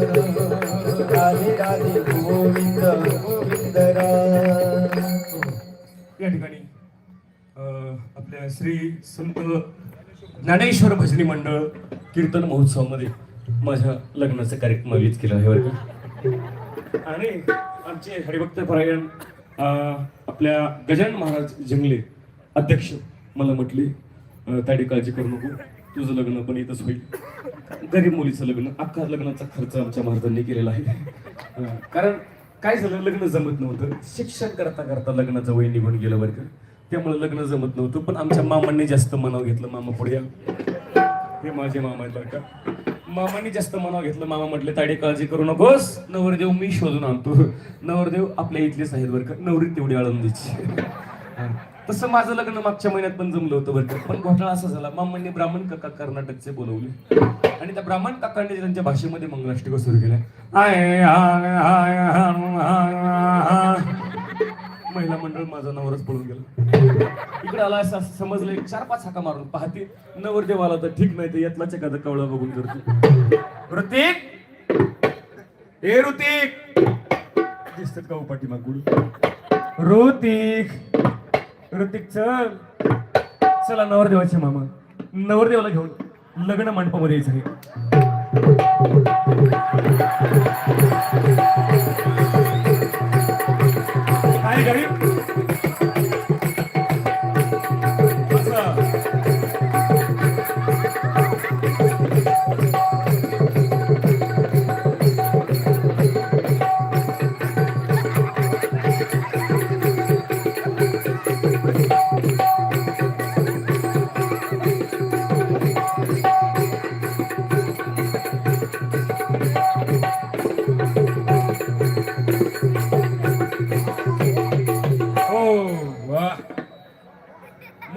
राधे राधे गोविंद गोविंद या ठिकाणी आपल्या श्री संत ज्ञानेश्वर भजनी मंडळ कीर्तन महोत्सवामध्ये माझ्या लग्नाचा कार्यक्रम आयोजित केला आहे बरं आणि आमचे हरिभक्त परायण आपल्या गजानन महाराज जंगले अध्यक्ष मला म्हटले अं, ताडी काळजी करू नको. तुझं लग्न पण इथंच होईल. गरीब मुलीचं लग्न अख्खा लग्नाचा खर्च आमच्या महाराजांनी केलेला आहे. कारण काय झालं लग्न जमत नव्हतं. शिक्षण करता करता लग्नाचं वय निघून गेलं बरं का. त्यामुळे लग्न जमत नव्हतं पण आमच्या मामांनी जास्त मनाव घेतलं मामा पुढे हे माझे मामा आहेत बरं का. मामांनी जास्त मनाव घेतलं मामा म्हटले ताडी काळजी करू नकोस. नवरदेव मी शोधून आणतो. नवरदेव आपल्या इथलेच आहेत बरं का. नवरी तेवढी आळंदीची. तसं माझं लग्न मागच्या महिन्यात पण जमलं होतं बरं पण घोटाळा असा झाला. मामांनी ब्राह्मण काका कर्नाटकचे बोलवले. आणि त्या ब्राह्मण काकांनी त्यांच्या भाषेमध्ये मंगलाष्टक सुरू केल्या. आय, आय, महिला मंडळ माझा नवरच पळून गेला. इकडे आला असं असं समजलं एक चार पाच हाका मारून पाहते. नवरदेव आला तर ठीक नाही तर यातलाच एखादा कवळा बघून करतो. ऋतिक! हे ऋतिक! दिसतात का उपाठी मागून ऋतिक! ऋतिक चल. चला नवरदेवाचे मामा. नवरदेवाला घेऊन लग्न मंडपामध्ये यायचं आहे.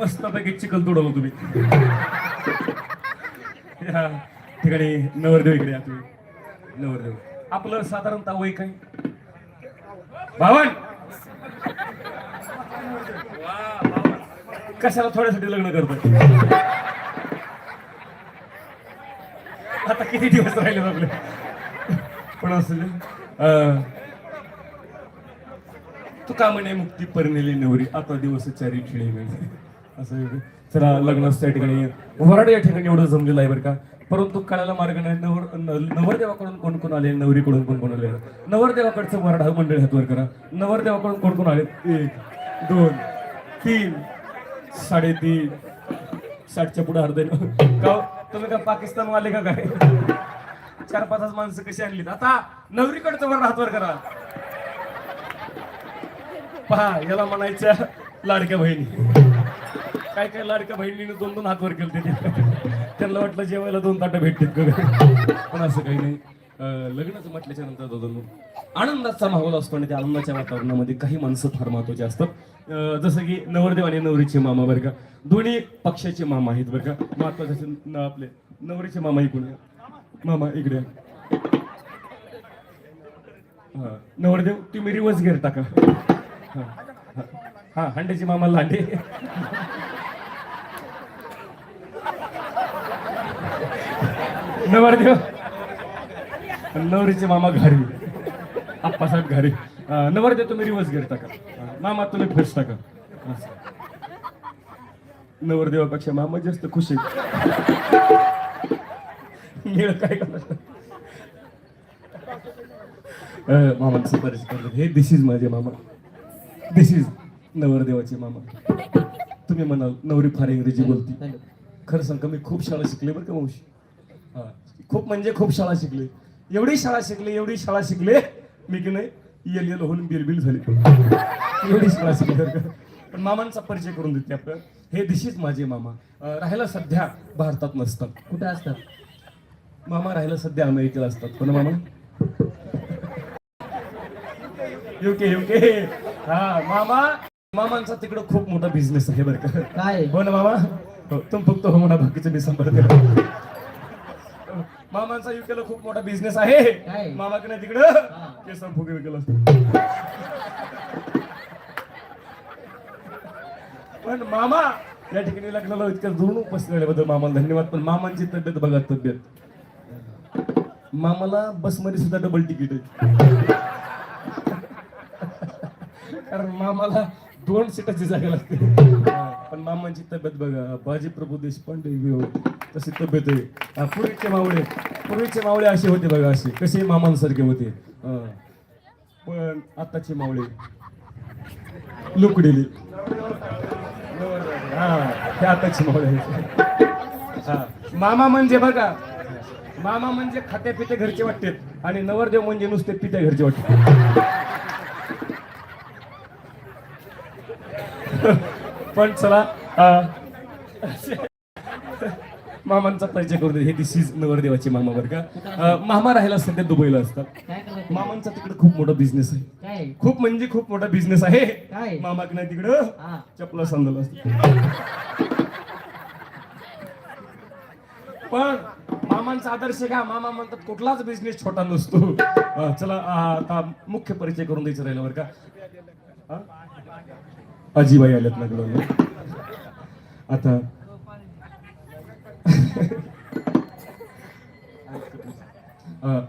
मस्तपैकी चिखल तोडवलं तुम्ही. या ठिकाणी नवरदेव इकडे या तुम्ही. नवरदेव. आपलं साधारणतः वय काय? भावन कशाला थोड्यासाठी लग्न करतात आता किती दिवस राहिले आपले पण असले? तू का म्हणे मुक्ती परनेली नवरी. आता दिवस चारी खिळे मिळते. असं आहे. चला लग्नाच्या ठिकाणी. वराड या ठिकाणी एवढं जमलेलं आहे बरं का. परंतु कळायला मार्ग नाही. नवर नवरदेवाकडून कोण कोण आले? नवरीकडून कोण कोण आले? नवरदेवाकडचं वराड मंडळी मंडळ हातवर करा. नवरदेवाकडून कोण कोण आले? एक दोन तीन साडेतीन साठच्या पुढे अर्धे का हो? तुम्ही का पाकिस्तान वाले का काय? चार पाच माणसं कशी आणलीत? आता नवरीकडचं वराड हातवर करा. पहा याला म्हणायच्या लाडक्या बहिणी. काय काय लाडक्या बहिणीने दोन दोन हात वर केले त्यांना वाटलं जेवायला दोन ताटं भेटतील. पण असं काही नाही. लग्नच म्हटल्याच्या नंतर दोन आनंदाचा माहोल असतो आणि त्या आनंदाच्या वातावरणामध्ये काही माणसं फार महत्वाची असतात. जसं की नवरदेव आणि नवरीचे मामा बरं का. दोन्ही पक्षाचे मामा आहेत बरं का. महत्त्वाचे आपले नवरीचे मामा इकडून मामा इकडे हा नवरदेव तुम्ही रिवर्स घेर टाका. हा, हा. हा मामा लांडे. नवरदेव नवरीचे मामा घारी. आप्पासाहेब घारी. नवरदेव तुम्ही रिवर्स घेता टाका मामा तुम्ही फेस टाका. नवरदेवापेक्षा मामा जास्त खुश आहे निळ काय मामा सिफारिश मामांचं करतो हे दिस इज माझे मामा. दिस इज नवरदेवाचे मामा. तुम्ही म्हणाल नवरी फार इंग्रजी बोलती. खरं सांग मी खूप शाळा शिकले बरं का मावशी? हा. खूप म्हणजे खूप शाळा शिकले. एवढी शाळा शिकले एवढी शाळा शिकले. मी की नाही येल येल होऊन बिलबिल झाली एवढी शाळा शिकली. पण मामांचा परिचय करून देते आपलं. हे इज माझे मामा. राहायला सध्या भारतात नसतात. कुठे असतात? मामा राहायला सध्या अमेरिकेला असतात. ना मामा? युके युके हा मामा. मामांचा तिकडं खूप मोठा बिझनेस आहे बरं का. काय? हो ना मामा तुम फक्त हो म्हणा बाकीचं मी सांभाळते. मामांचा युकेला खूप मोठा बिझनेस आहे? मामाकडे तिकडं. केसर फुगे विकेल असतो पण मामा या ठिकाणी लग्नाला इतक्या जुळून उपस्थित मामाला धन्यवाद. पण मामांची तब्येत बघा तब्येत. मामाला बसमध्ये सुद्धा डबल तिकीट आहे कारण मामाला दोन सीटाची जागा लागते. पण मामांची तब्येत बघा बाजी प्रभू देशपांडे तशी तब्येत आहे. पूर्वीचे मावळे पूर्वीचे मावळे असे होते बघा असे. कसे मामांसारखे होते. पण आत्ताचे मावळे लुकडेले. हा आत्ताचे मावळे आहेत. हा. मामा म्हणजे बघा मामा म्हणजे खात्या पिते घरचे वाटते आणि नवरदेव म्हणजे नुसते पित्या घरचे वाटते पण चला मामांचा परिचय करून दे हे दिस इज नवरदेवाचे मामा बरं का. मामा राहायला सध्या दुबईला असतात. मामांचा तिकडे खूप मोठा बिझनेस आहे. खूप म्हणजे खूप मोठा बिझनेस आहे? मामा की नाही तिकडं? चपला सांगल असते पण मामांचा आदर्श का? मामा म्हणतात कुठलाच बिझनेस छोटा नसतो. चला आता मुख्य परिचय करून द्यायचं राहिलं बरं का? अजिबाई आल्यात ना आता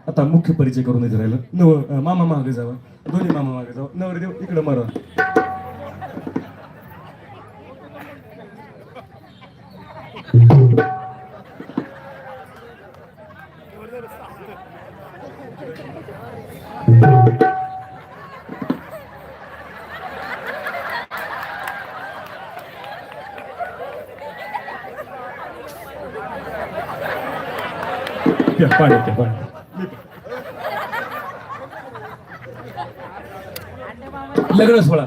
आता मुख्य परिचय करून राहिलं. नव मामा मागे जावं. दोन्ही मामा मागे जावं. नवरदेव इकडं मारा. पाणी लग्न सोहळा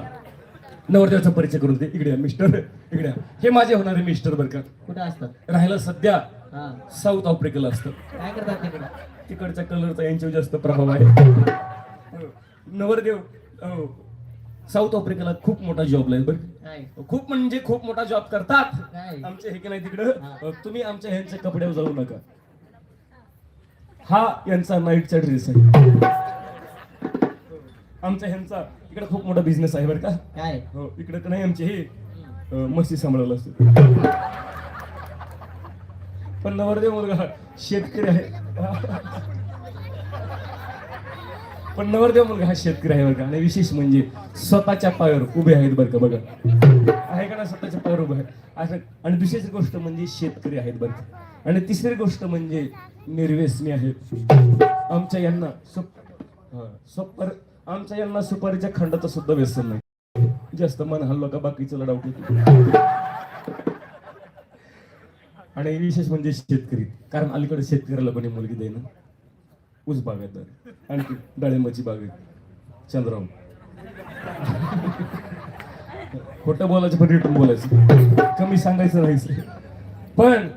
नवरदेवाचा परिचय करून दे. इकडे या, मिस्टर. इकडे या. हे माझे होणारे मिस्टर बरं का. कुठं असतात? राहायला सध्या हा. साऊथ आफ्रिकेला असतं. काय करतात तिकडं? तिकडच्या कलरचा यांच्यावर जास्त प्रभाव आहे. नवरदेव अहो, साऊथ आफ्रिकेला खूप मोठा जॉब आहे बरं काय? खूप म्हणजे खूप मोठा जॉब करतात. काय? आमचे हे की नाही तिकडं? तुम्ही आमच्या ह्यांच्या कपड्यावर जाऊ नका. हा यांचा नाईटचा ड्रेस आहे. आमच्या ह्यांचा इकडे खूप मोठा बिझनेस आहे बरं का. काय? हो इकडे तर नाही आमचे हे अ, म्हशी सांभाळायला असते. पण नवरदेव मुलगा शेतकरी आहे. पण नवरदेव मुलगा हा शेतकरी आहे बरं का. आणि विशेष म्हणजे स्वतःच्या पायावर उभे आहेत बरं का बघा. आहे का ना स्वतःच्या पायावर उभे आहेत. असं आणि दुसरी गोष्ट म्हणजे शेतकरी आहेत बरं का. आणि तिसरी गोष्ट म्हणजे निर्व्यसनी आहेत आमच्या यांना सुप सुपर आमच्या यांना सुपारीच्या खंडाचं सुद्धा व्यसन नाही. जास्त मन हल्लो का बाकीचं लढावट आणि विशेष म्हणजे शेतकरी. कारण अलीकडे शेतकऱ्याला कोणी मुलगी देणं ऊस बागायत आणखी डाळिंबाची बाग आहे. चंद्राव खोटं बोलायचं पण रिटर्न बोलायचं. कमी सांगायचं नाही पण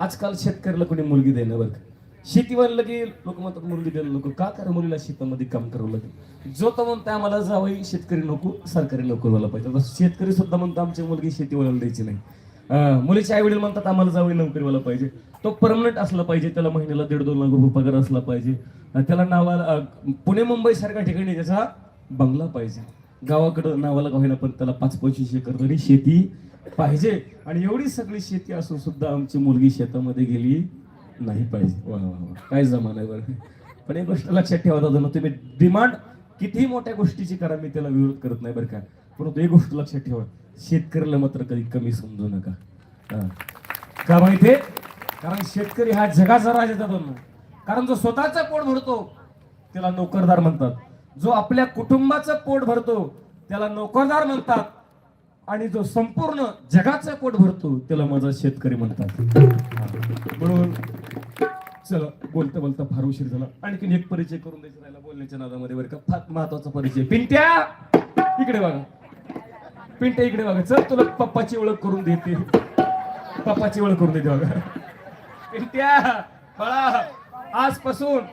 आजकाल शेतकऱ्याला कोणी मुलगी देणं बरं का. शेतीवाल्याला की लोक म्हणतात मुलगी द्यायला नको. का कारण मुलीला शेतामध्ये काम करावं लागेल? जो तो म्हणतो आम्हाला जावं शेतकरी नको सरकारी नोकरीवाला पाहिजे. शेतकरी सुद्धा म्हणतो आमची मुलगी शेती शेतीवाल्याला द्यायची नाही. मुलीचे आई वडील म्हणतात आम्हाला जावई नोकरीवाला पाहिजे. तो परमनंट असला पाहिजे त्याला महिन्याला दीड दोन लाख रुपये पगार असला पाहिजे. त्याला नावाला पुणे मुंबई सारख्या ठिकाणी त्याचा बंगला पाहिजे. गावाकडं नावाला का पण त्याला पाच पंचवीस एकर तरी शेती पाहिजे. आणि एवढी सगळी शेती असून सुद्धा आमची मुलगी शेतामध्ये गेली नाही पाहिजे. वा वा वा. काय जमाना आहे बरं. पण एक गोष्ट लक्षात ठेवा दादा तुम्ही डिमांड कितीही मोठ्या गोष्टीची करा मी त्याला विरोध करत नाही बरं का. परंतु एक गोष्ट लक्षात ठेवा शेतकऱ्याला मात्र कधी कमी समजू नका. का माहिती कारण शेतकरी हा जगाचा राजा दादा कारण जो स्वतःचा पोट भरतो त्याला नोकरदार म्हणतात. जो आपल्या कुटुंबाचं पोट भरतो त्याला नोकरदार म्हणतात. आणि जो संपूर्ण जगाचं पोट भरतो त्याला माझा शेतकरी म्हणतात. म्हणून चला बोलता बोलता फार उशीर झाला. आणखीन एक परिचय करून द्यायचा राहिला बोलण्याच्या नादामध्ये बरं का. फार महत्त्वाचा परिचय. पिंट्या इकडे बघा. पिंट्या इकडे बघा. चल तुला पप्पाची ओळख करून देते. पप्पाची ओळख करून देते बघा. पिंट्या बाळा आजपासून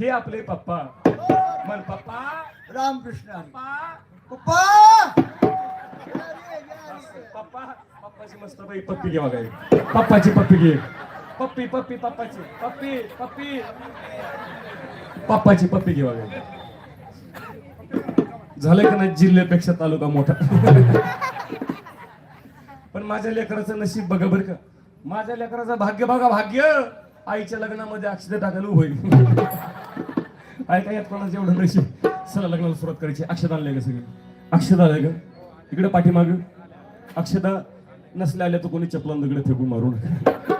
हे आपले पप्पा. मन पप्पा. रामकृष्ण. पप्पा. पप्पा! पप्पा पप्पाची मस्त बाई पप्पी घे बघा पप्पाची पप्पी घे. पप्पी पप्पी पप्पाची. पप्पी पप्पी. पप्पाची पप्पी घे बघा झालं का नाही जिल्ह्यापेक्षा तालुका मोठा? पण माझ्या लेकराचं नशीब बघा बरं का. माझ्या लेकराचं भाग्य बघा भाग्य. आईच्या लग्नामध्ये अक्षता टाकायला उभं ऐका काय यात कोणाचं एवढं नशीब? चला लग्नाला सुरुवात करायची. अक्षता आणले का सगळे? अक्षता आले का? इकडे पाठीमाग. अक्षता नसल्या आल्या तर कोणी चपलान दगड फेकून मारून नका.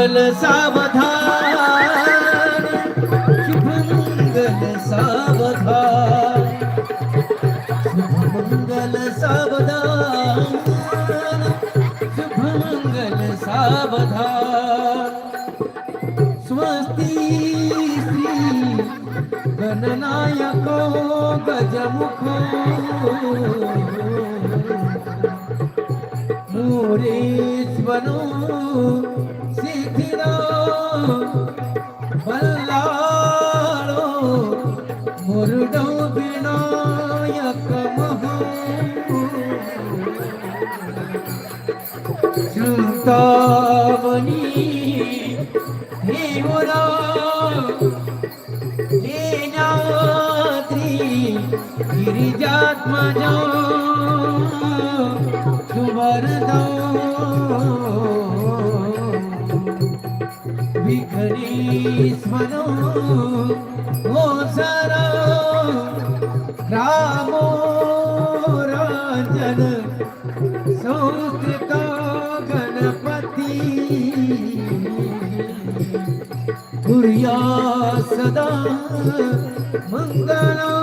मंगल सावधान ಬಲ್ಲಾಳೋ ಮುರುಡೋ ವಿನಾಯಕ ಮಹಾಪು ಜುಂತಾವನಿ ಹೇವರ ಲೇನಾದ್ರಿ ಗಿರಿಜಾತ್ಮಜ ಸುವರ್ಣ सुवरदो विघ्नेश्वरो ओ सरा रामो राजन संस्कृत गणपती. कुर्या सदा मंगला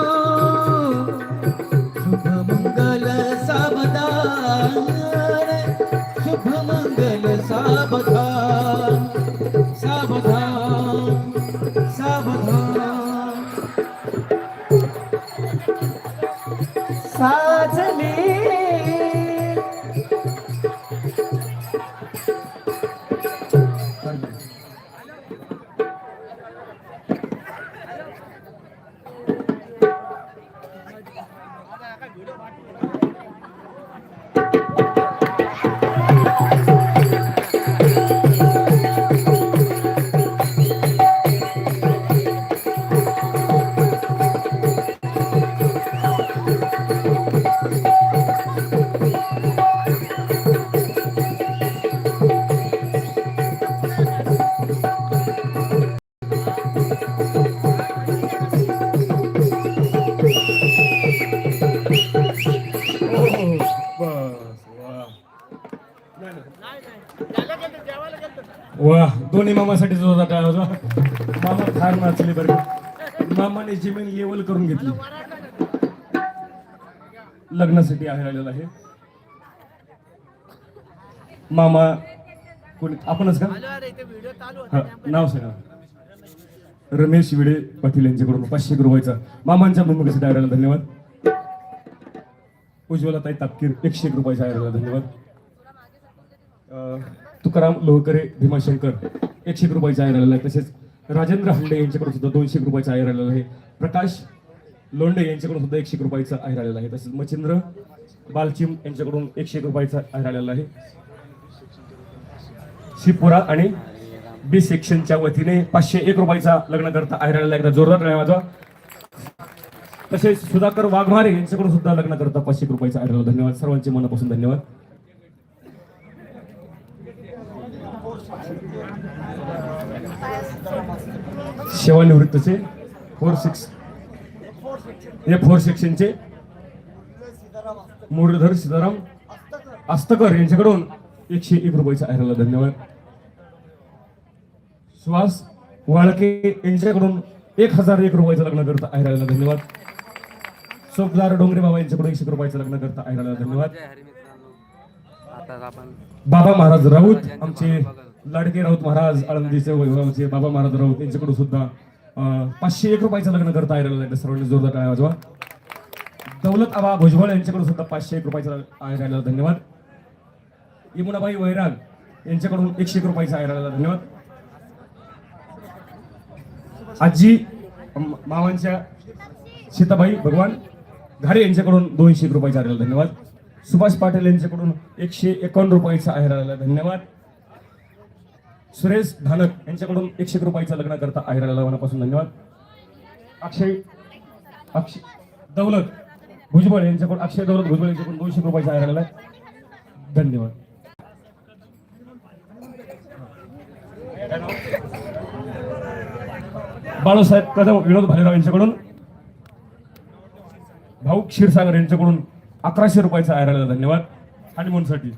दोन्ही मामासाठीच होता टाळा होता? मामा फार नाचले बरं. मामाने जमीन लेवल करून घेतली. लग्नासाठी आहे आलेला आहे. मामा कोणी आपणच का? नाव सांगा. रमेश विडे पाटील यांच्याकडून पाचशे रुपयाचा. मामांच्या भूमिकेसाठी आलेला धन्यवाद. उज्ज्वला ताई तापकीर एकशे एक रुपयाचा आलेला धन्यवाद. तुकाराम लोहकरे भीमाशंकर एकशे रुपयाचा आहे राहिलेला आहे तसेच राजेंद्र हंडे यांच्याकडून सुद्धा दोनशे एक रुपयाचा आहे राहिलेला आहे. प्रकाश लोंडे यांच्याकडून सुद्धा एकशे रुपयाचा आहे राहिलेला आहे. तसेच मच्छिंद्र बालचिम यांच्याकडून एकशे एक रुपयाचा आहे राहिलेला आहे. शिपुरा आणि बी सेक्शनच्या वतीने पाचशे एक रुपयाचा लग्न करता आहे राहिलेला आहे. एकदा जोरदार टाळ्या माझा तसेच सुधाकर वाघमारे यांच्याकडून सुद्धा लग्न करता पाचशे एक रुपयाचा आहे राहिलेला. धन्यवाद. सर्वांचे मनापासून धन्यवाद. सेवानिवृत्तचे फोर सिक्स हे फोर सेक्शनचे मुरलीधर सीताराम आस्तकर यांच्याकडून एकशे एक रुपयाचा आहे धन्यवाद. सुहास वाळके यांच्याकडून एक हजार एक रुपयाचं लग्न करता आहे धन्यवाद. चौकदार डोंगरे बाबा यांच्याकडून एकशे एक रुपयाचं लग्न करता आहे धन्यवाद. बाबा महाराज राऊत आमचे लाडके राऊत महाराज आळंदीचे वैभवचे बाबा महाराज राऊत यांच्याकडून सुद्धा पाचशे एक रुपयाचं लग्न करता आलेलं आहे. सर्वांनी जोरदार टाळ्या वाजवा. दौलत आबा भुजबळ यांच्याकडून सुद्धा पाचशे एक रुपयाचा आहे राहिलेला धन्यवाद. यमुनाबाई वैराग यांच्याकडून एकशे एक रुपयाचा आहे राहिलेला धन्यवाद. आजी मावांच्या मामांच्या सीताबाई भगवान घारे यांच्याकडून दोनशे एक रुपयाचा आयराला धन्यवाद. सुभाष पाटील यांच्याकडून एकशे एकावन्न रुपयाचा आहे राहिलेला धन्यवाद. सुरेश धानक यांच्याकडून एकशे रुपयाचं रुपयाचा लग्न करता आहे राहिलेला मनापासून धन्यवाद. अक्षय अक्षय दौलत भुजबळ यांच्याकडून अक्षय दौलत भुजबळ यांच्याकडून दोनशे रुपयाचा आहे आहे. धन्यवाद. बाळासाहेब कदम विनोद भालेराव यांच्याकडून भाऊ क्षीरसागर यांच्याकडून अकराशे रुपयाचा आहे धन्यवाद. हनीमूनसाठी